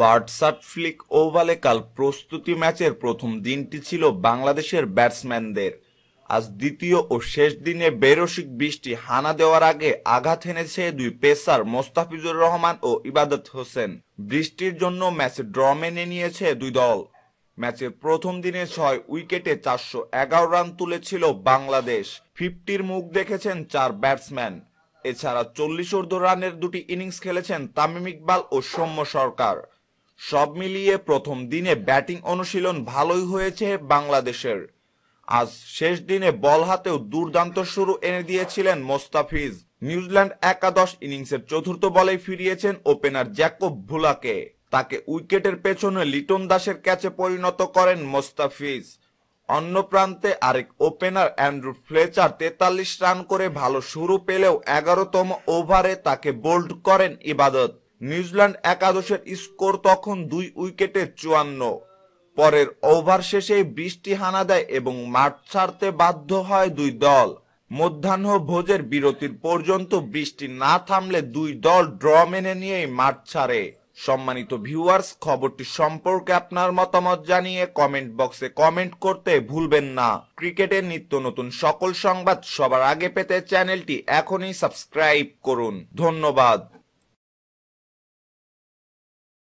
বার্ডসাট Flick ওভালে কাল প্রস্তুতি ম্যাচের প্রথম দিনটি ছিল বাংলাদেশের ব্যাটসম্যানদের। আজ দ্বিতীয় ও শেষ দিনে বেরসিক বৃষ্টি হানা দেওয়ার আগে আঘাত হেনেছে দুই পেসার মোস্তাফিজুর রহমান ও ইবাদত হোসেন। বৃষ্টির জন্য ম্যাচে ড্র মেনে নিয়েছে দুই দল। ম্যাচের প্রথম দিনে ছয় উইকেটে চারশো এগারো রান তুলেছিল বাংলাদেশ। ফিফটির মুখ দেখেছেন চার ব্যাটসম্যান। এছাড়া চল্লিশ অর্ধ রানের দুটি ইনিংস খেলেছেন তামিম ইকবাল ও সৌম্য সরকার। সব মিলিয়ে প্রথম দিনে ব্যাটিং অনুশীলন ভালোই হয়েছে বাংলাদেশের। আজ শেষ দিনে বল হাতেও দুর্দান্ত শুরু এনে দিয়েছিলেন মোস্তাফিজ। নিউজিল্যান্ড একাদশ ইনিংসের চতুর্থ বলেই ফিরিয়েছেন ওপেনার জ্যাকব ভুলাকে। তাকে উইকেটের পেছনে লিটন দাসের ক্যাচে পরিণত করেন মোস্তাফিজ। অন্য প্রান্তে আরেক ওপেনার অ্যান্ড্রু ফ্লেচার তেতাল্লিশ রান করে ভালো শুরু পেলেও এগারোতম ওভারে তাকে বোল্ড করেন ইবাদত। নিউজিল্যান্ড একাদশের স্কোর তখন দুই উইকেটে চুয়ান্ন। পরের ওভার শেষে বৃষ্টি হানা দেয় এবং মাঠ ছাড়তে বাধ্য হয় দুই দল। মধ্যাহ্ন ভোজের বিরতির পর্যন্ত বৃষ্টি না থামলে দুই দল ড্র মেনে নিয়েই মাঠ ছাড়ে। সম্মানিত ভিউয়ার্স, খবরটি সম্পর্কে আপনার মতামত জানিয়ে কমেন্ট বক্সে কমেন্ট করতে ভুলবেন না। ক্রিকেটের নিত্য নতুন সকল সংবাদ সবার আগে পেতে চ্যানেলটি এখনই সাবস্ক্রাইব করুন। ধন্যবাদ।